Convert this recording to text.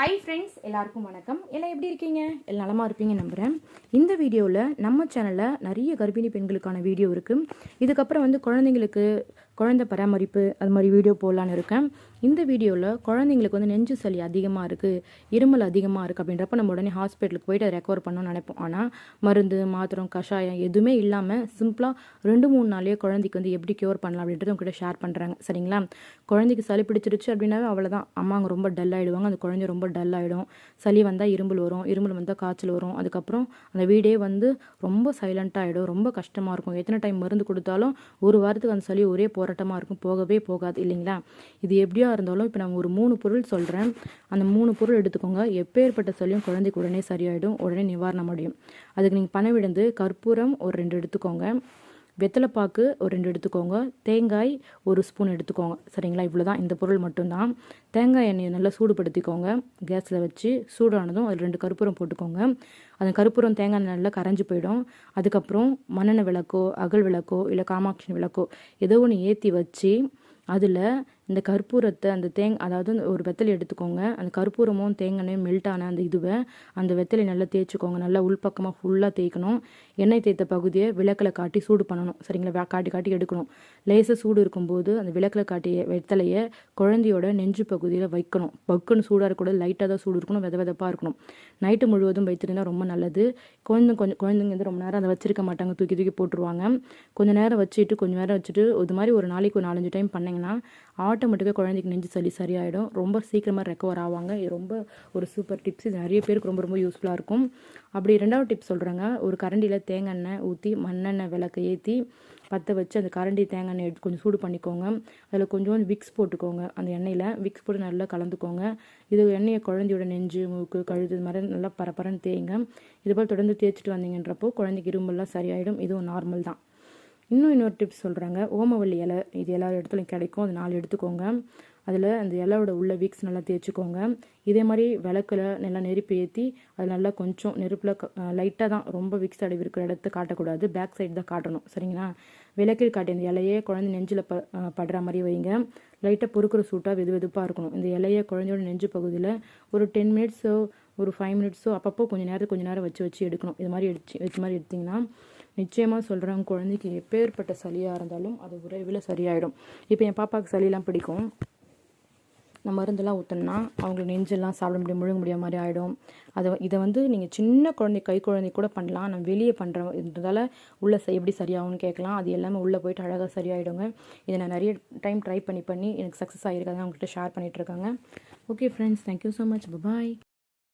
Hi friends எல்லாருக்கும் வணக்கம். எல்லாம் எப்படி இருக்கீங்க? எல்லாம் நலமாக இருப்பீங்க நம்புகிறேன் இந்த வீடியோவில் நம்ம சேனலில் நிறைய கர்ப்பிணி பெண்களுக்கான வீடியோ இருக்குது இதுக்கப்புறம் வந்து குழந்தைங்களுக்கு குழந்தை பராமரிப்பு அது மாதிரி வீடியோ போடலான்னு இருக்கேன். இந்த வீடியோவில் குழந்தைங்களுக்கு வந்து நெஞ்சு சளி அதிகமாக இருக்குது இருமல் அதிகமாக இருக்குது அப்படின்றப்ப நம்ம உடனே ஹாஸ்பிட்டலுக்கு போயிட்டு அதை ரெக்கவர் பண்ணணும்னு நினைப்போம். ஆனால் மருந்து மாத்திரம் கஷாயம் எதுவுமே இல்லாமல் சிம்பிளாக ரெண்டு மூணு நாளே குழந்தைக்கு வந்து எப்படி க்யூர் பண்ணலாம் அப்படின்றத உங்ககிட்ட ஷேர் பண்ணுறாங்க சரிங்களா? குழந்தைக்கு சளி பிடிச்சிருச்சு அப்படின்னாவே அவ்வளோதான் அம்மாங்க ரொம்ப டல் ஆகிடுவாங்க அந்த குழந்தை ரொம்ப டல் ஆகிடும் சளி வந்தால் இரும்பல் வரும் இரும்பல் வந்தால் காய்ச்சல் வரும். அதுக்கப்புறம் அந்த வீடே வந்து ரொம்ப சைலண்ட்டாக ஆகிடும் ரொம்ப கஷ்டமாக இருக்கும். எத்தனை டைம் மருந்து கொடுத்தாலும் ஒரு வாரத்துக்கு அந்த சளி ஒரே போராட்டமாக இருக்கும். போகவே போகாது இல்லைங்களா? இது எப்படியா இருந்தாலும் இப்போ நான் ஒரு மூணு பொருள் சொல்கிறேன் அந்த மூணு பொருள் எடுத்துக்கோங்க. எப்பேற்பட்ட சொல்லியும் குழந்தைக்கு உடனே சரியாயிடும். உடனே நிவாரணம் அடையும். அதுக்கு நீங்கள் பணம் விழுந்து கற்பூரம் ஒரு ரெண்டு எடுத்துக்கோங்க. வெத்தலைப்பாக்கு ஒரு ரெண்டு எடுத்துக்கோங்க. தேங்காய் ஒரு ஸ்பூன் எடுத்துக்கோங்க. சரிங்களா? இவ்வளோ தான் இந்த பொருள் மட்டும்தான். தேங்காய் எண்ணெயை நல்லா சூடுபடுத்திக்கோங்க. கேஸில் வச்சு சூடானதும் அதில் ரெண்டு கருப்பூரம் போட்டுக்கோங்க. அந்த கருப்பூரம் தேங்காய் எண்ணெய் நல்லா கரைஞ்சி போயிடும். அதுக்கப்புறம் மண்ணெண்ணெய் விளக்கோ அகல் விளக்கோ இல்லை காமாட்சி விளக்கோ ஏதோ ஒன்று ஏற்றி வச்சு அதில் இந்த கற்பூரத்தை அந்த தேங் அதாவது ஒரு வெத்தலை எடுத்துக்கோங்க. அந்த கற்பூரமும் தேங்காயும் மெல்ட் ஆன அந்த இதுவை அந்த வெத்தலை நல்லா தேய்ச்சிக்கோங்க. நல்லா உள்பக்கமாக ஃபுல்லாக தேய்க்கணும். எண்ணெய் தேய்த்த பகுதியை விளக்கில் காட்டி சூடு பண்ணணும். சரிங்களா? காட்டி காட்டி எடுக்கணும். லேசாக சூடு இருக்கும்போது அந்த விளக்கில் காட்டிய வெத்தலையை குழந்தையோட நெஞ்சு பகுதியில் வைக்கணும். பக்குன்னு சூடாக இருக்கக்கூடாது. லைட்டாக தான் சூடு இருக்கணும். வித விதப்பாக இருக்கணும். நைட்டு முழுவதும் வைத்திருந்தால் ரொம்ப நல்லது. குழந்தை கொஞ்சம் குழந்தைங்க வந்து ரொம்ப நேரம் அதை வச்சிருக்க மாட்டாங்க. தூக்கி தூக்கி போட்டுருவாங்க. கொஞ்சம் நேரம் வச்சுட்டு கொஞ்சம் நேரம் வச்சுட்டு இது மாதிரி ஒரு நாளைக்கு ஒரு நாலஞ்சு டைம் பண்ணிங்கன்னா ஆட்டோமேட்டிக்காக குழந்தைக்கு நெஞ்சு சளி சரியாயிடும். ரொம்ப சீக்கிரமாக ரெக்கவர் ஆவாங்க. இது ரொம்ப ஒரு சூப்பர் டிப்ஸ் இது நிறைய பேருக்கு ரொம்ப ரொம்ப யூஸ்ஃபுல்லாக இருக்கும். அப்படி ரெண்டாவது டிப்ஸ் சொல்கிறாங்க ஒரு கரண்டியில் தேங்காய் எண்ணெய் ஊற்றி மண்ணெண்ணெய் விளக்கு ஏற்றி பற்ற வச்சு அந்த கரண்டி தேங்காய் எண்ணெய் எடுத்து கொஞ்சம் சூடு பண்ணிக்கோங்க. அதில் கொஞ்சம் விக்ஸ் போட்டுக்கோங்க. அந்த எண்ணெயில் விக்ஸ் போட்டு நல்லா கலந்துக்கோங்க. இது எண்ணெயை குழந்தையோட நெஞ்சு மூக்கு கழுது இது மாதிரி நல்லா பரபரன்னு தேய்ங்க. இது போல் தொடர்ந்து தேய்ச்சிட்டு வந்தீங்கன்றப்போ குழந்தைக்கு இரும்பெல்லாம் சரியாயிடும். இதுவும் நார்மல் தான். இன்னும் இன்னொரு டிப்ஸ் சொல்கிறாங்க ஓமவல்லி இலை இது எல்லா இடத்துலையும் கிடைக்கும். அது நாலு எடுத்துக்கோங்க. அதில் அந்த இலையோட உள்ள வீக்ஸ் நல்லா தேய்ச்சிக்கோங்க. இதே மாதிரி விளக்கில் நல்லா நெருப்பு ஏற்றி அது நல்லா கொஞ்சம் நெருப்பில் லைட்டாக தான் ரொம்ப வீக்ஸ் அடைவு இருக்கிற இடத்த காட்டக்கூடாது. பேக் சைடு தான் காட்டணும். சரிங்களா? விளக்கில் காட்டி இந்த இலையே குழந்தை நெஞ்சில் ப படுற மாதிரி வைங்க. லைட்டாக பொறுக்கிற சூட்டாக வெது வெதுப்பாக இருக்கணும். இந்த இலையை குழந்தையோட நெஞ்சு பகுதியில் ஒரு டென் மினிட்ஸோ ஒரு ஃபைவ் மினிட்ஸோ அப்பப்போ கொஞ்சம் நேரத்துக்கு கொஞ்சம் நேரம் வச்சு வச்சு எடுக்கணும். இது மாதிரி எடுத்து வச்சு மாதிரி எடுத்திங்கன்னா நிச்சயமாக சொல்கிறேன் குழந்தைக்கு எப்பேற்பட்ட சளியாக இருந்தாலும் அது விரைவில் சரியாயிடும். இப்போ என் பாப்பாவுக்கு சளியெலாம் பிடிக்கும். நம்ம மருந்தெல்லாம் ஊற்றினா அவங்களுக்கு நெஞ்செல்லாம் சாப்பிட முடியும் முழுங்க முடியாத மாதிரி ஆகிடும் அதை இதை வந்து நீங்கள் சின்ன குழந்தை கை குழந்தை கூட பண்ணலாம். நான் வெளியே பண்ணுற இருந்ததால் உள்ளே எப்படி சரியாகும்னு கேட்கலாம். அது எல்லாமே உள்ளே போயிட்டு அழகாக சரியாயிடுங்க. இதை நான் நிறைய டைம் ட்ரை பண்ணி பண்ணி எனக்கு சக்ஸஸ் ஆகிருக்காங்க அவங்கள்ட்ட ஷேர் பண்ணிகிட்ருக்காங்க okay friends thank you so much bye